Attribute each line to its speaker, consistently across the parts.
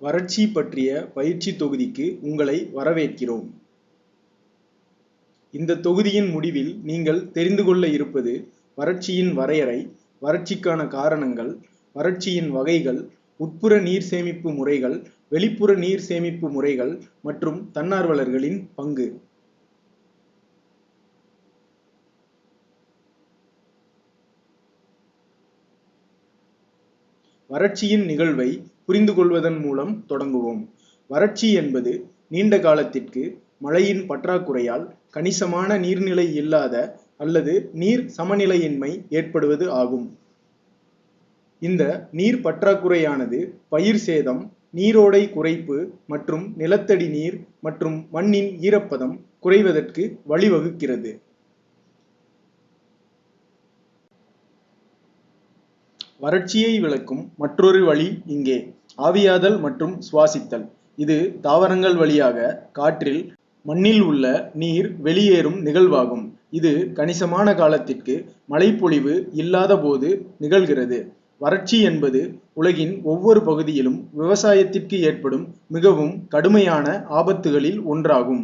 Speaker 1: வறட்சி பற்றிய பயிற்சி தொகுதிக்கு உங்களை வரவேற்கிறோம். இந்த தொகுதியின் முடிவில் நீங்கள் தெரிந்து கொள்ள இருப்பது வறட்சியின் வரையறை, வறட்சிக்கான காரணங்கள், வறட்சியின் வகைகள், உட்புற நீர் சேமிப்பு முறைகள், வெளிப்புற நீர் சேமிப்பு முறைகள் மற்றும் தன்னார்வலர்களின் பங்கு. வறட்சியின் நிகழ்வை புரிந்து கொள்வதன் மூலம் தொடங்குவோம். வறட்சி என்பது நீண்ட காலத்திற்கு மழையின் பற்றாக்குறையால் கணிசமான நீர்நிலை இல்லாத அல்லது நீர் சமநிலையின்மை ஏற்படுவது ஆகும். இந்த நீர் பற்றாக்குறையானது பயிர் சேதம், நீரோடை குறைப்பு மற்றும் நிலத்தடி நீர் மற்றும் மண்ணின் ஈரப்பதம் குறைவதற்கு வழிவகுக்கிறது. வறட்சியை விளக்கும் மற்றொரு வழி இங்கே. ஆவியாதல் மற்றும் சுவாசித்தல். இது தாவரங்கள் வழியாக காற்றில் மண்ணில் உள்ள நீர் வெளியேறும் நிகழ்வாகும். இது கணிசமான காலத்திற்கு மழைப்பொழிவு இல்லாத போது நிகழ்கிறது. வறட்சி என்பது உலகின் ஒவ்வொரு பகுதியிலும் விவசாயத்திற்கு ஏற்படும் மிகவும் கடுமையான ஆபத்துகளில் ஒன்றாகும்.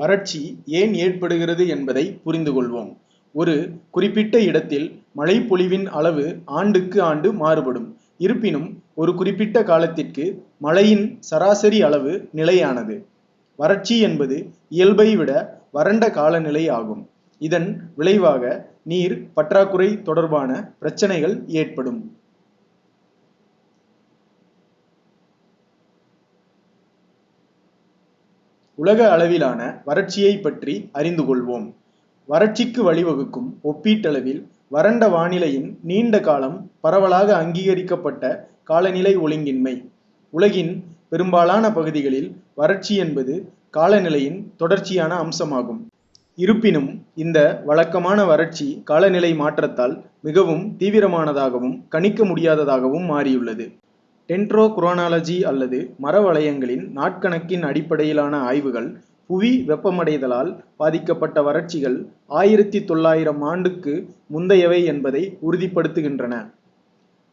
Speaker 1: வறட்சி ஏன் ஏற்படுகிறது என்பதை புரிந்து கொள்வோம். ஒரு குறிப்பிட்ட இடத்தில் மழைப்பொழிவின் அளவு ஆண்டுக்கு ஆண்டு மாறுபடும். இருப்பினும் ஒரு குறிப்பிட்ட காலத்திற்கு மழையின் சராசரி அளவு நிலையானது. வறட்சி என்பது இயல்பை விட வறண்ட காலநிலை ஆகும். இதன் விளைவாக நீர் பற்றாக்குறை தொடர்பான பிரச்சனைகள் ஏற்படும். உலக அளவிலான வறட்சியைப் பற்றி அறிந்து கொள்வோம். வறட்சிக்கு வழிவகுக்கும் ஒப்பீட்டளவில் வறண்ட வானிலையின் நீண்ட காலம் பரவலாக அங்கீகரிக்கப்பட்ட காலநிலை ஒழுங்கின்மை. உலகின் பெரும்பாலான பகுதிகளில் வறட்சி என்பது காலநிலையின் தொடர்ச்சியான அம்சமாகும். இருப்பினும் இந்த வழக்கமான வறட்சி காலநிலை மாற்றத்தால் மிகவும் தீவிரமானதாகவும் கணிக்க முடியாததாகவும் மாறியுள்ளது. டென்ட்ரோக்ரோனாலஜி அல்லது மர வளையங்களின் நாட்கணக்கின் அடிப்படையிலான ஆய்வுகள் புவி வெப்பமடைதலால் பாதிக்கப்பட்ட வறட்சிகள் ஆயிரத்தி தொள்ளாயிரம் ஆண்டுக்கு முந்தையவை என்பதை உறுதிப்படுத்துகின்றன.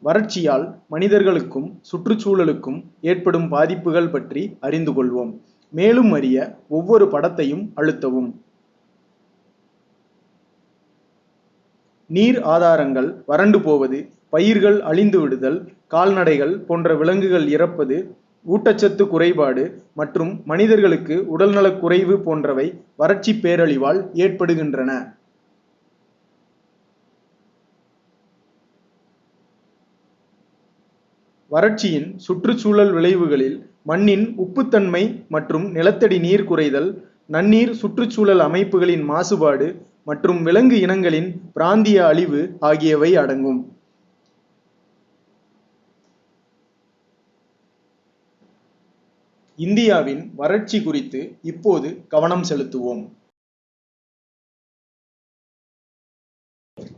Speaker 1: வறட்சியால் மனிதர்களுக்கும் சுற்றுச்சூழலுக்கும் ஏற்படும் பாதிப்புகள் பற்றி அறிந்து கொள்வோம். மேலும் அறிய ஒவ்வொரு படத்தையும் அழுத்தவும். நீர் ஆதாரங்கள் வறண்டு போவது, பயிர்கள் அழிந்து விடுதல், கால்நடைகள் போன்ற விலங்குகள் இறப்பது, ஊட்டச்சத்து குறைபாடு மற்றும் மனிதர்களுக்கு உடல்நலக் குறைவு போன்றவை வறட்சி பேரழிவால் ஏற்படுகின்றன. வறட்சியின் சுற்றுச்சூழல் விளைவுகளில் மண்ணின் உப்புத்தன்மை மற்றும் நிலத்தடி நீர் குறைதல், நன்னீர் சுற்றுச்சூழல் அமைப்புகளின் மாசுபாடு மற்றும் விலங்கு இனங்களின் பிராந்திய அழிவு ஆகியவை அடங்கும். இந்தியாவின் வறட்சி குறித்து இப்போது கவனம் செலுத்துவோம்.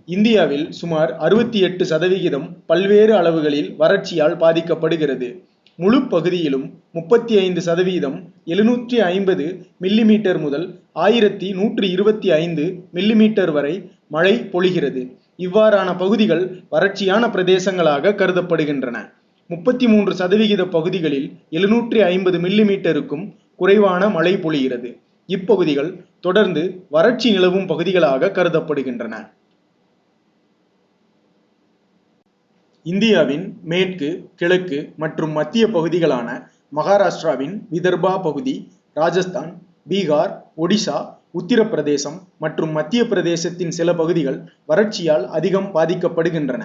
Speaker 1: இந்தியாவில் சுமார் அறுபத்தி எட்டு சதவிகிதம் பல்வேறு அளவுகளில் வறட்சியால் பாதிக்கப்படுகிறது. முழு பகுதியிலும் முப்பத்தி ஐந்து சதவீதம் எழுநூற்றி ஐம்பது மில்லிமீட்டர் முதல் ஆயிரத்தி நூற்றி இருபத்தி ஐந்து மில்லிமீட்டர் வரை மழை பொழிகிறது. இவ்வாறான பகுதிகள் வறட்சியான பிரதேசங்களாக கருதப்படுகின்றன. முப்பத்தி மூன்று சதவிகித பகுதிகளில் எழுநூற்றி ஐம்பது மில்லிமீட்டருக்கும் குறைவான மழை பொழிகிறது. இப்பகுதிகள் தொடர்ந்து வறட்சி நிலவும் பகுதிகளாக கருதப்படுகின்றன. இந்தியாவின் மேற்கு, கிழக்கு மற்றும் மத்திய பகுதிகளான மகாராஷ்டிராவின் விதர்பா பகுதி, ராஜஸ்தான், பீகார், ஒடிசா, உத்தரப்பிரதேசம் மற்றும் மத்திய பிரதேசத்தின் சில பகுதிகள் வறட்சியால் அதிகம் பாதிக்கப்படுகின்றன.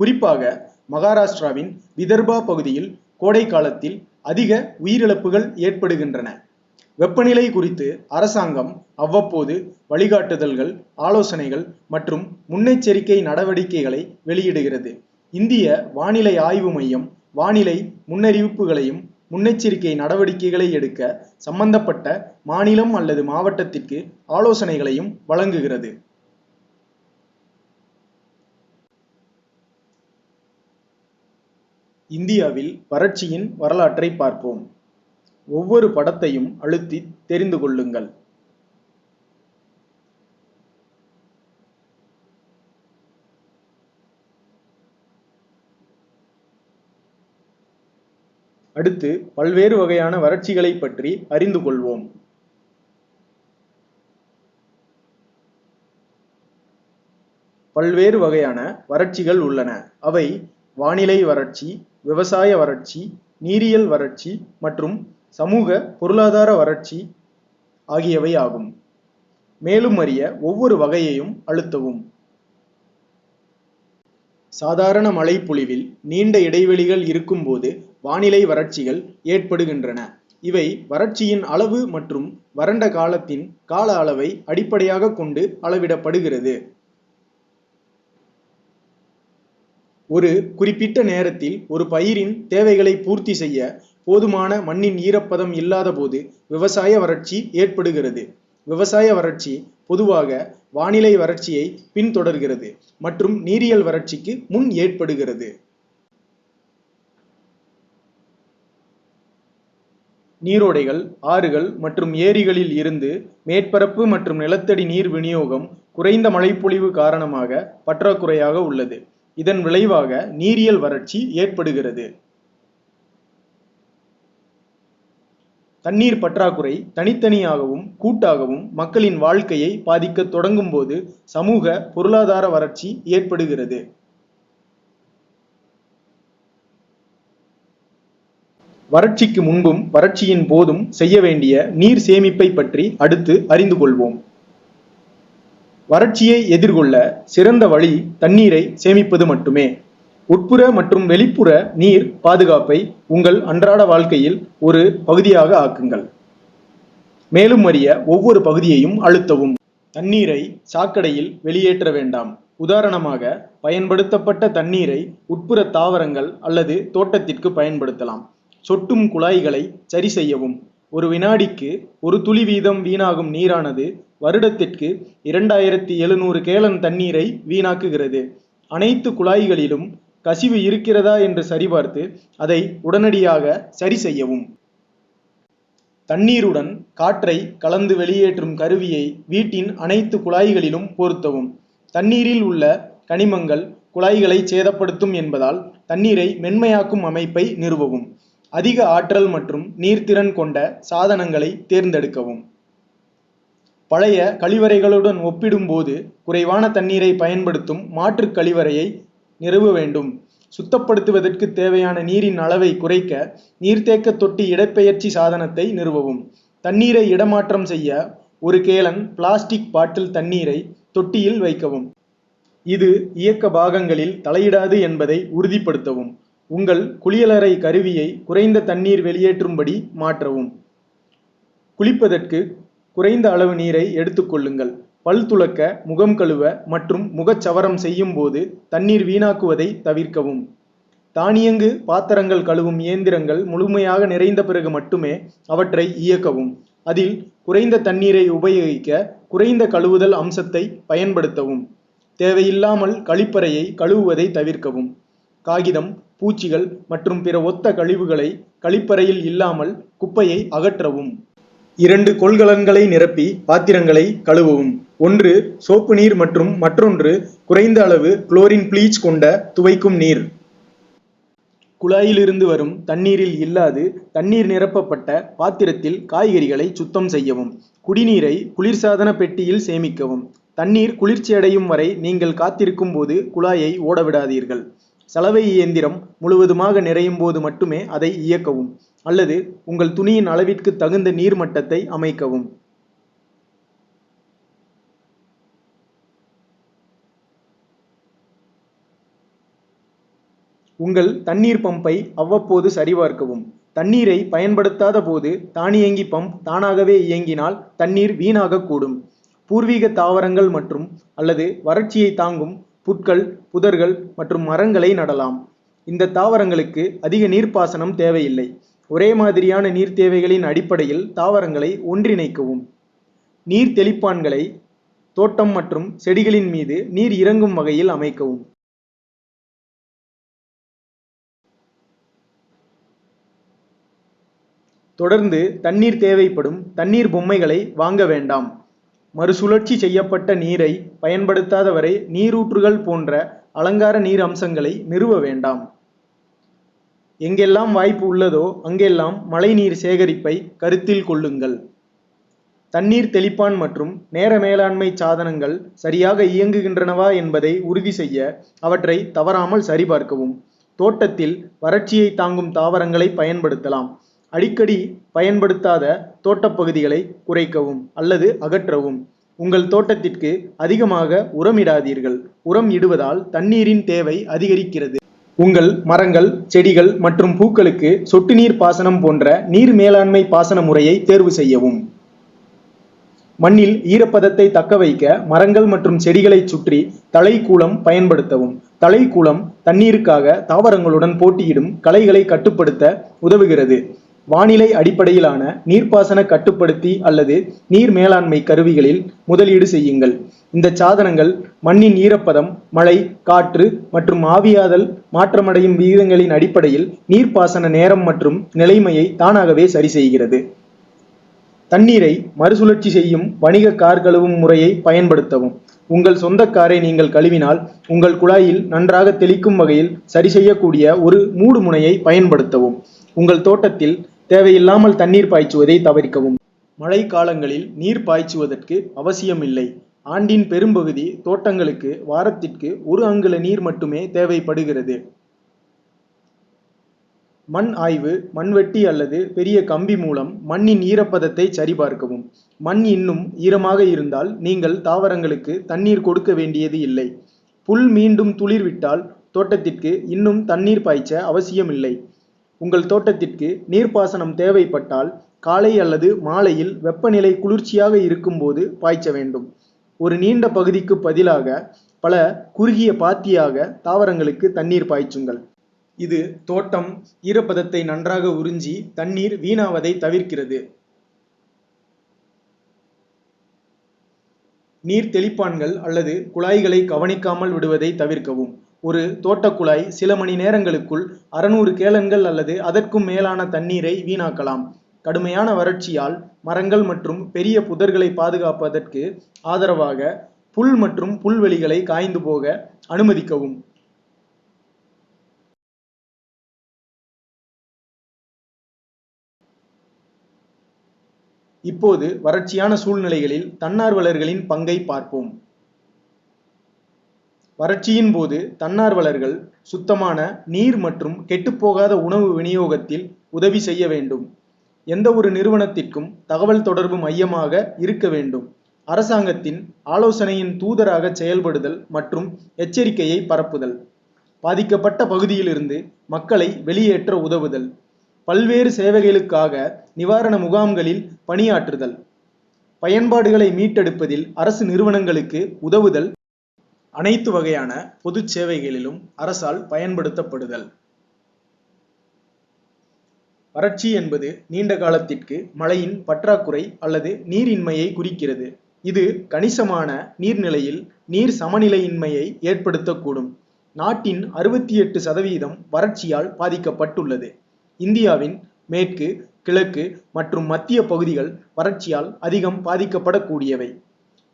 Speaker 1: குறிப்பாக மகாராஷ்டிராவின் விதர்பா பகுதியில் கோடை காலத்தில் அதிக உயிரிழப்புகள் ஏற்படுகின்றன. வெப்பநிலை குறித்து அரசாங்கம் அவ்வப்போது வழிகாட்டுதல்கள், ஆலோசனைகள் மற்றும் முன்னெச்சரிக்கை நடவடிக்கைகளை வெளியிடுகிறது. இந்திய வானிலை ஆய்வு மையம் வானிலை முன்னறிவிப்புகளையும், முன்னெச்சரிக்கை நடவடிக்கைகளை எடுக்க சம்பந்தப்பட்ட மாநிலம் அல்லது மாவட்டத்திற்கு ஆலோசனைகளையும் வழங்குகிறது. இந்தியாவில் வறட்சியின் வரலாற்றை பார்ப்போம். ஒவ்வொரு படத்தையும் அழுத்தி தெரிந்து கொள்ளுங்கள். அடுத்து பல்வேறு வகையான வறட்சிகளை பற்றி அறிந்து கொள்வோம். பல்வேறு வகையான வறட்சிகள் உள்ளன. அவை வானிலை வறட்சி விவசாய வறட்சி நீரியல் வறட்சி மற்றும் சமூக பொருளாதார வறட்சி ஆகியவை ஆகும். மேலும் அறிய ஒவ்வொரு வகையையும் அழுத்தவும். சாதாரண மழைப்பொழிவில் நீண்ட இடைவெளிகள் இருக்கும்போது வானிலை வறட்சிகள் ஏற்படுகின்றன. இவை வறட்சியின் அளவு மற்றும் வறண்ட காலத்தின் கால அளவை அடிப்படையாக கொண்டு அளவிடப்படுகிறது. ஒரு குறிப்பிட்ட நேரத்தில் ஒரு பயிரின் தேவைகளை பூர்த்தி செய்ய போதுமான மண்ணின் ஈரப்பதம் இல்லாதபோது விவசாய வறட்சி ஏற்படுகிறது. விவசாய வறட்சி பொதுவாக வானிலை வறட்சியை பின்தொடர்கிறது மற்றும் நீரியல் வறட்சிக்கு முன் ஏற்படுகிறது. நீரோடைகள் ஆறுகள் மற்றும் ஏரிகளில் இருந்து மேற்பரப்பு மற்றும் நிலத்தடி நீர் விநியோகம் குறைந்த மழைப்பொழிவு காரணமாக பற்றாக்குறையாக உள்ளது. இதன் விளைவாக நீரியல் வறட்சி ஏற்படுகிறது. தண்ணீர் பற்றாக்குறை தனித்தனியாகவும் கூட்டாகவும் மக்களின் வாழ்க்கையை பாதிக்கத் தொடங்கும்போது சமூக பொருளாதார வறட்சி ஏற்படுகிறது. வறட்சிக்கு முன்பும் வறட்சியின் போதும் செய்ய வேண்டிய நீர் சேமிப்பை பற்றி அடுத்து அறிந்து கொள்வோம். வறட்சியை எதிர்கொள்ள சிறந்த வழி தண்ணீரை சேமிப்பது மட்டுமே. உட்புற மற்றும் வெளிப்புற நீர் பாதுகாப்பை உங்கள் அன்றாட வாழ்க்கையில் ஒரு பகுதியாக ஆக்குங்கள். மேலும் அறிய ஒவ்வொரு பகுதியையும் அழுத்தவும். தண்ணீரை சாக்கடையில் வெளியேற்ற வேண்டாம். உதாரணமாக பயன்படுத்தப்பட்ட தண்ணீரை உட்புற தாவரங்கள் அல்லது தோட்டத்திற்கு பயன்படுத்தலாம். சொட்டும் குழாய்களை சரி செய்யவும். ஒரு வினாடிக்கு ஒரு துளி வீதம் வீணாகும் நீரானது வருடத்திற்கு இரண்டாயிரத்தி எழுநூறு கேலன் தண்ணீரை வீணாக்குகிறது. அனைத்து குழாய்களிலும் கசிவு இருக்கிறதா என்று சரிபார்த்து அதை உடனடியாக சரி செய்யவும். தண்ணீருடன் காற்றை கலந்து வெளியேற்றும் கருவியை வீட்டின் அனைத்து குழாய்களிலும் பொருத்தவும். தண்ணீரில் உள்ள கனிமங்கள் குழாய்களை சேதப்படுத்தும் என்பதால் தண்ணீரை மென்மையாக்கும் அமைப்பை நிறுவவும். அதிக ஆற்றல் மற்றும் நீர்த்திறன் கொண்ட சாதனங்களை தேர்ந்தெடுக்கவும். பழைய கழிவறைகளுடன் ஒப்பிடும்போது குறைவான தண்ணீரை பயன்படுத்தும் மாற்று கழிவறையை நிறுவ வேண்டும். சுத்தப்படுத்துவதற்கு தேவையான நீரின் அளவை குறைக்க நீர்த்தேக்க தொட்டி இடப்பெயர்ச்சி சாதனத்தை நிறுவவும். தண்ணீரை இடமாற்றம் செய்ய ஒரு கேலன் பிளாஸ்டிக் பாட்டில் தண்ணீரை தொட்டியில் வைக்கவும். இது இயக்க பாகங்களில் தலையிடாது என்பதை உறுதிப்படுத்தவும். உங்கள் குளியலறை கருவியை குறைந்த தண்ணீர் வெளியேற்றும்படி மாற்றவும். குளிப்பதற்கு குறைந்த அளவு நீரை எடுத்துக்கொள்ளுங்கள் பல் துளக்க முகம் கழுவ மற்றும் முகச்சவரம் செய்யும் போது தண்ணீர் வீணாக்குவதை தவிர்க்கவும். தானியங்கு பாத்திரங்கள் கழுவும் இயந்திரங்கள் முழுமையாக நிறைந்த பிறகு மட்டுமே அவற்றை இயக்கவும். அதில் குறைந்த தண்ணீரை உபயோகிக்க குறைந்த கழுவுதல் அம்சத்தை பயன்படுத்தவும். தேவையில்லாமல் கழிப்பறையை கழுவுவதை தவிர்க்கவும். காகிதம் பூச்சிகள் மற்றும் பிற ஒத்த கழிவுகளை கழிப்பறையில் இல்லாமல் குப்பையை அகற்றவும். இரண்டு கொள்கலன்களை நிரப்பி பாத்திரங்களை கழுவவும். ஒன்று சோப்பு நீர் மற்றும் மற்றொன்று குறைந்த அளவு குளோரின் ப்ளீச் கொண்ட துவைக்கும் நீர். குழாயிலிருந்து வரும் தண்ணீரில் இல்லாது தண்ணீர் நிரப்பப்பட்ட பாத்திரத்தில் காய்கறிகளை சுத்தம் செய்யவும். குடிநீரை குளிர்சாதன பெட்டியில் சேமிக்கவும். தண்ணீர் குளிர்ச்சியடையும் வரை நீங்கள் காத்திருக்கும் போது குழாயை ஓடவிடாதீர்கள். சலவை இயந்திரம் முழுவதுமாக நிறையும் போது மட்டுமே அதை இயக்கவும். அல்லது உங்கள் துணியின் அளவிற்கு தகுந்த நீர் மட்டத்தை அமைக்கவும். உங்கள் தண்ணீர் பம்பை அவ்வப்போது சரிபார்க்கவும். தண்ணீரை பயன்படுத்தாத போது தானியங்கி பம்ப் தானாகவே இயங்கினால் தண்ணீர் வீணாகக்கூடும் பூர்வீக தாவரங்கள் மற்றும் அல்லது வறட்சியை தாங்கும் புற்கள் புதர்கள் மற்றும் மரங்களை நடலாம். இந்த தாவரங்களுக்கு அதிக நீர்ப்பாசனம் தேவையில்லை. ஒரே மாதிரியான நீர் தேவைகளின் அடிப்படையில் தாவரங்களை ஒன்றிணைக்கவும். நீர் தெளிப்பான்களை தோட்டம் மற்றும் செடிகளின் மீது நீர் இறங்கும் வகையில் அமைக்கவும். தொடர்ந்து தண்ணீர் தேவைப்படும் தண்ணீர் பொம்மைகளை வாங்க வேண்டாம். மறுசுழற்சி செய்யப்பட்ட நீரை பயன்படுத்தாத வரை நீரூற்றுகள் போன்ற அலங்கார நீர் அம்சங்களை நிறுவ வேண்டாம். எங்கெல்லாம் வாய்ப்பு உள்ளதோ அங்கெல்லாம் மழைநீர் சேகரிப்பை கருத்தில் கொள்ளுங்கள். தண்ணீர் தெளிப்பான் மற்றும் நேர மேலாண்மை சாதனங்கள் சரியாக இயங்குகின்றனவா என்பதை உறுதி செய்ய அவற்றை தவறாமல் சரிபார்க்கவும். தோட்டத்தில் வறட்சியை தாங்கும் தாவரங்களை பயன்படுத்தலாம். அடிக்கடி பயன்படுத்தாத தோட்டப்பகுதிகளை குறைக்கவும் அல்லது அகற்றவும். உங்கள் தோட்டத்திற்கு அதிகமாக உரமிடாதீர்கள் உரம் இடுவதால் தண்ணீரின் தேவை அதிகரிக்கிறது. உங்கள் மரங்கள் செடிகள் மற்றும் பூக்களுக்கு சொட்டு நீர் பாசனம் போன்ற நீர் மேலாண்மை பாசன முறையை தேர்வு செய்யவும். மண்ணில் ஈரப்பதத்தை தக்க வைக்க மரங்கள் மற்றும் செடிகளை சுற்றி தலைக்கூளம் பயன்படுத்தவும். தலைக்கூளம் தண்ணீருக்காக தாவரங்களுடன் போட்டியிடும் களைகளை கட்டுப்படுத்த உதவுகிறது. வானிலை அடிப்படையிலான நீர்ப்பாசன கட்டுப்படுத்தி அல்லது நீர் மேலாண்மை கருவிகளில் முதலீடு செய்யுங்கள். இந்த சாதனங்கள் மண்ணின் ஈரப்பதம் மழை காற்று மற்றும் ஆவியாதல் மாற்றமடையும் விகிதங்களின் அடிப்படையில் நீர்ப்பாசன நேரம் மற்றும் நிலைமையை தானாகவே சரி செய்கிறது. தண்ணீரை மறுசுழற்சி செய்யும் வணிக கார் கழுவும் முறையை பயன்படுத்தவும். உங்கள் சொந்த காரை நீங்கள் கழுவினால் உங்கள் குழாயில் நன்றாக தெளிக்கும் வகையில் சரி செய்யக்கூடிய ஒரு மூடு முனையை பயன்படுத்தவும். உங்கள் தோட்டத்தில் தேவையில்லாமல் தண்ணீர் பாய்ச்சுவதை தவிர்க்கவும். மழை காலங்களில் நீர் பாய்ச்சுவதற்கு அவசியமில்லை. ஆண்டின் பெரும்பகுதி தோட்டங்களுக்கு வாரத்திற்கு ஒரு அங்குல நீர் மட்டுமே தேவைப்படுகிறது. மண் ஆய்வு மண்வெட்டி அல்லது பெரிய கம்பி மூலம் மண்ணின் ஈரப்பதத்தை சரிபார்க்கவும். மண் இன்னும் ஈரமாக இருந்தால் நீங்கள் தாவரங்களுக்கு தண்ணீர் கொடுக்க வேண்டியது இல்லை. புல் மீண்டும் துளிர்விட்டால் தோட்டத்திற்கு இன்னும் தண்ணீர் பாய்ச்ச அவசியமில்லை. உங்கள் தோட்டத்திற்கு நீர்ப்பாசனம் தேவைப்பட்டால் காலை அல்லது மாலையில் வெப்பநிலை குளிர்ச்சியாக இருக்கும்போது பாய்ச்ச வேண்டும். ஒரு நீண்ட பகுதிக்கு பதிலாக பல குறுகிய பாத்தியாக தாவரங்களுக்கு தண்ணீர் பாய்ச்சுங்கள். இது தோட்டம் ஈரப்பதத்தை நன்றாக உறிஞ்சி தண்ணீர் வீணாவதை தவிர்க்கிறது. நீர் தெளிப்பான்கள் அல்லது குழாய்களை கவனிக்காமல் விடுவதை தவிர்க்கவும். ஒரு தோட்டக்குழாய் சில மணி நேரங்களுக்குள் அறுநூறு கேலன்கள் அல்லது அதற்கும் மேலான தண்ணீரை வீணாக்கலாம். கடுமையான வறட்சியால் மரங்கள் மற்றும் பெரிய புதர்களை பாதுகாப்பதற்கு ஆதரவாக புல் மற்றும் புல்வெளிகளை காய்ந்து போக அனுமதிக்கவும். இப்போது வறட்சியான சூழ்நிலைகளில் தன்னார்வலர்களின் பங்கை பார்ப்போம். வறட்சியின் போது தன்னார்வலர்கள் சுத்தமான நீர் மற்றும் கெட்டுப்போகாத உணவு விநியோகத்தில் உதவி செய்ய வேண்டும். எந்த ஒரு நிறுவனத்திற்கும் தகவல் தொடர்பு மையமாக இருக்க வேண்டும். அரசாங்கத்தின் ஆலோசனையின் தூதராக செயல்படுதல் மற்றும் எச்சரிக்கையை பரப்புதல். பாதிக்கப்பட்ட பகுதியிலிருந்து மக்களை வெளியேற்ற உதவுதல். பல்வேறு சேவைகளுக்காக நிவாரண முகாம்களில் பணியாற்றுதல். பயன்பாடுகளை மீட்டெடுப்பதில் அரசு நிறுவனங்களுக்கு உதவுதல். அனைத்து வகையான பொது சேவைகளிலும் அரசால் பயன்படுத்தப்படுதல். வறட்சி என்பது நீண்ட காலத்திற்கு மழையின் பற்றாக்குறை அல்லது நீரின்மையை குறிக்கிறது. இது கணிசமான நீர்நிலையில் நீர் சமநிலையின்மையை ஏற்படுத்தக்கூடும். நாட்டின் அறுபத்தி எட்டு சதவீதம் வறட்சியால் பாதிக்கப்பட்டுள்ளது. இந்தியாவின் மேற்கு கிழக்கு மற்றும் மத்திய பகுதிகள் வறட்சியால் அதிகம் பாதிக்கப்படக்கூடியவை.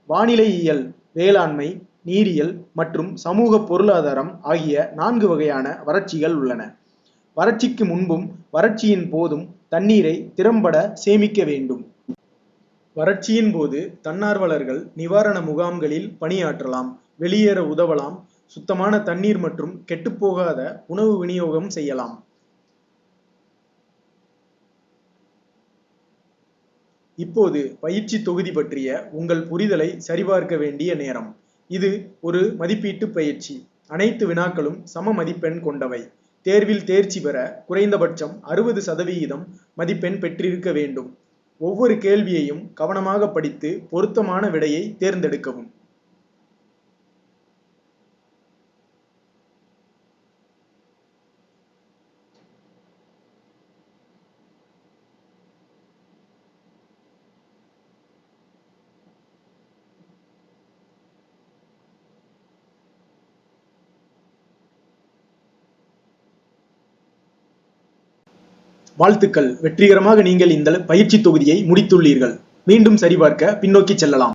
Speaker 1: வானிலையியல் வேளாண்மை நீரியல் மற்றும் சமூக பொருளாதாரம் ஆகிய நான்கு வகையான வறட்சிகள் உள்ளன. வறட்சிக்கு முன்பும் வறட்சியின் போதும் தண்ணீரை திறம்பட சேமிக்க வேண்டும். வறட்சியின் போது தன்னார்வலர்கள் நிவாரண முகாம்களில் பணியாற்றலாம் வெளியேற உதவலாம் சுத்தமான தண்ணீர் மற்றும் கெட்டுப்போகாத உணவு விநியோகம் செய்யலாம். இப்போது பயிற்சி தொகுதி பற்றிய உங்கள் புரிதலை சரிபார்க்க வேண்டிய நேரம். இது ஒரு மதிப்பீட்டு பயிற்சி. அனைத்து வினாக்களும் சம மதிப்பெண் கொண்டவை. தேர்வில் தேர்ச்சி பெற குறைந்தபட்சம் அறுபது சதவிகிதம் மதிப்பெண் பெற்றிருக்க வேண்டும். ஒவ்வொரு கேள்வியையும் கவனமாக படித்து பொருத்தமான விடையை தேர்ந்தெடுக்கவும். வாழ்த்துக்கள். வெற்றிகரமாக நீங்கள் இந்த பயிற்சி தொகுதியை முடித்துள்ளீர்கள். மீண்டும் சரிபார்க்க பின்னோக்கி செல்லலாம்.